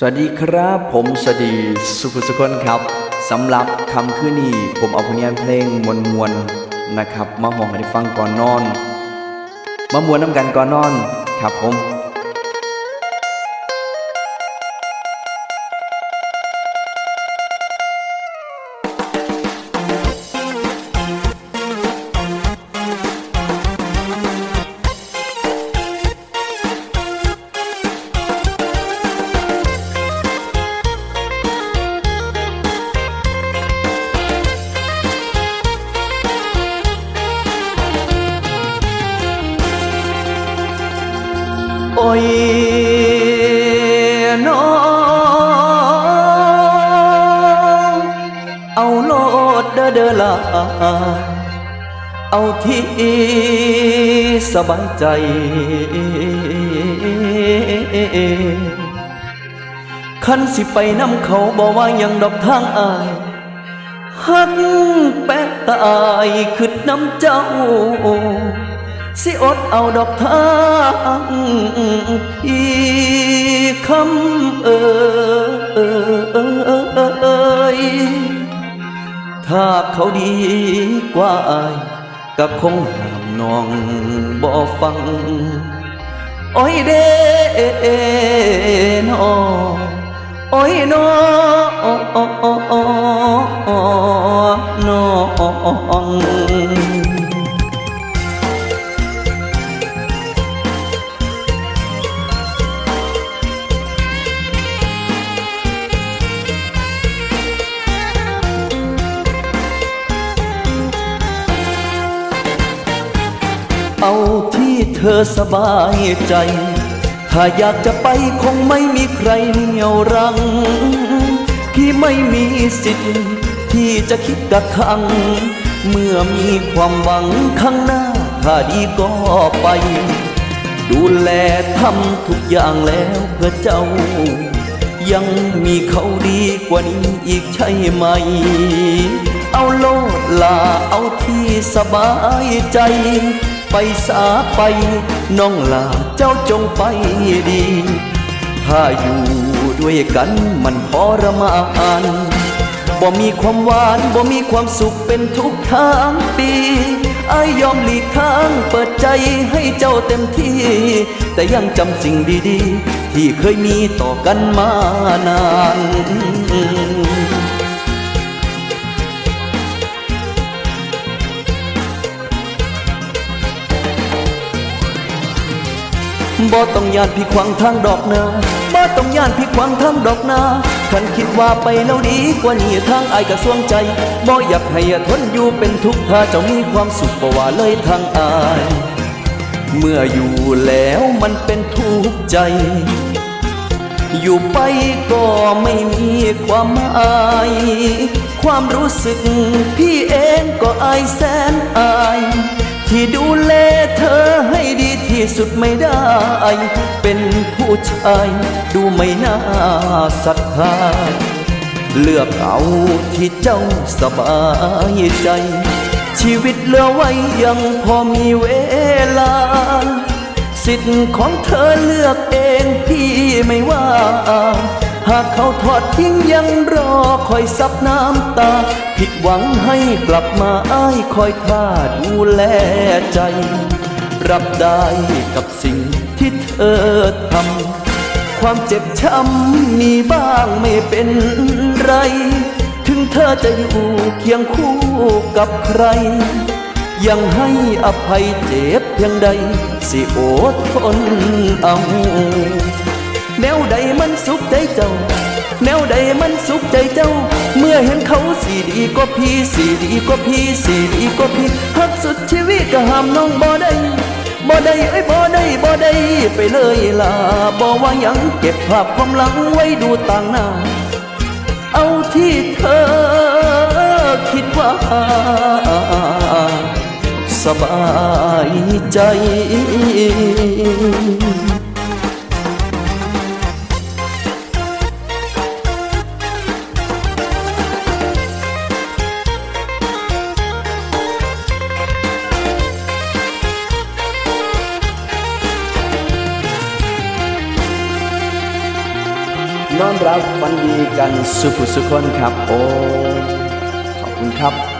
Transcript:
สวัสดีครับ ผมสวัสดีสุภสุคนครับสำหรับคำคืนนี้ ผมเอาผลงานเพลงมวลมวลนะครับ มาห้องให้ฟังก่อนนอน มามวนน้ำกันก่อนนอน ครับผม โอ้ยน้องเอาโลดเด้อเด้อละเอาที่สบายใจ คันสิไปนำเขาบอกว่ายังดอกทางอายหักแปะตายขึ้นน้ำเจ้า สิอดเอาดอกทางพี่คำเอ่ยถ้าเขาดีกว่าอายก็คงห้ามน้องบ่ฟัง โอ้ยเด้นอโอ้ยนอน้อง เอาที่เธอสบายใจ ถ้าอยากจะไปคงไม่มีใครเหนี่ยวรั้งพี่ไม่มีสิทธิ์ ที่จะคิดกักขัง เมื่อมีความหวังข้างหน้า ถ้าดีก็ไป ดูแลทำทุกอย่างแล้วเพื่อเจ้า ยังมีเขาดีกว่านี้อีกใช่ไหม เอาโลดลาเอาที่สบายใจ ไปสาไปน้องลาเจ้าจงไปดี ถ้าอยู่ด้วยกันมันพอระมานบ่มีความหวานบ่มีความสุขเป็นทุกทางปีอายยอมหลีกทางเปิดใจให้เจ้าเต็มที่ แต่ยังจำสิ่งดีๆ ที่เคยมีต่อกันมานาน บ่ต้องยานพี่ขวางทางดอกนาบ่ต้องยานพี่ขวางทางดอกนาคันคิดว่าไปแล้วดีกว่านี้ทางอายกระสวงใจบ่อยากให้ทนอยู่เป็นทุกข์ถ้าเจ้ามีความสุขบ่ว่าเลยทางอาย เมื่ออยู่แล้วมันเป็นทุกข์ใจ อยู่ไปก็ไม่มีความหมายความรู้สึกพี่เองก็อายแสนอาย ที่ดูแลเธอให้ดี สุดไม่ได้ เป็นผู้ชายดูไม่น่าศรัทธา เลือกเอาที่เจ้าสบายใจ ชีวิตเหลือไว้ยังพอมีเวลา สิทธิ์ของเธอเลือกเองพี่ไม่ว่าหากเขาทอดทิ้งยังรอคอยซับน้ำตา ผิดหวังให้กลับมาอ้ายคอยท่าดูแลใจ รับได้กับสิ่งที่เธอทำ ความเจ็บช้ำมีบ้างไม่เป็นไร ถึงเธอจะอยู่เคียงคู่กับใคร ยังให้อภัยเจ็บเพียงใด สิอดทนเอาแนวใดมันสุขใจเจ้า แนวใดมันสุขใจเจ้า เมื่อเห็นเขาสีดีก็พี่สีดีก็พี่สีดีก็พี่หักสุดชีวิตก็ห้ามน้องบ่ได้บ่ได้เอ้ยบ่ได้บ่ได้ไปเลยล่ะบ่ว่ายังเก็บภาพความหลังไว้ดูต่างหน้า เอาที่เธอคิดว่าสบายใจ นอนรับฝันดีกันสุขสุขคนครับโอ้ขอบคุณครับ